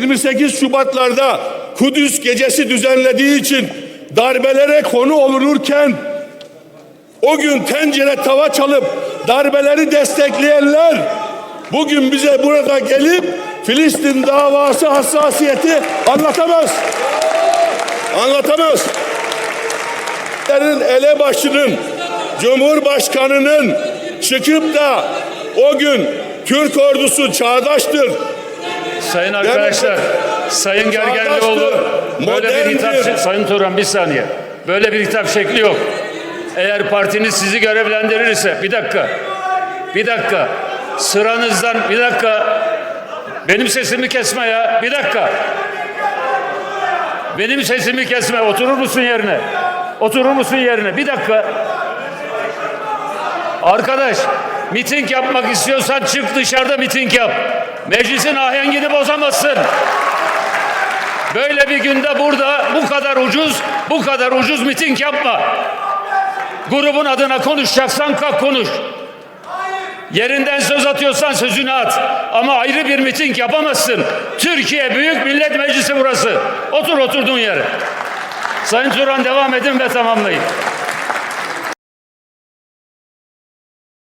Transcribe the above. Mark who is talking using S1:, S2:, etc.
S1: 28 Şubatlarda Kudüs gecesi düzenlediği için darbelere konu olunurken o gün tencere tava çalıp darbeleri destekleyenler bugün bize burada gelip Filistin davası hassasiyeti anlatamaz. Anlatamaz. elebaşının, Cumhurbaşkanının çıkıp da o gün Türk ordusu çağdaştır,
S2: Sayın arkadaşlar, Sayın Gergerlioğlu böyle bir hitap. Sayın Turan bir saniye. Böyle bir hitap şekli yok. Eğer partiniz sizi görevlendirirse bir dakika. Bir dakika. Sıranızdan bir dakika. Benim sesimi kesme ya. Bir dakika. Benim sesimi kesme. Oturur musun yerine? Oturur musun yerine? Bir dakika. Arkadaş, miting yapmak istiyorsan çık dışarıda miting yap. Meclisin ahengini bozamazsın. Böyle bir günde burada bu kadar ucuz, bu kadar ucuz miting yapma. Grubun adına konuşacaksan kalk konuş. Yerinden söz atıyorsan sözünü at. Ama ayrı bir miting yapamazsın. Türkiye Büyük Millet Meclisi burası. Otur oturduğun yere. Sayın Turan devam edin ve tamamlayın.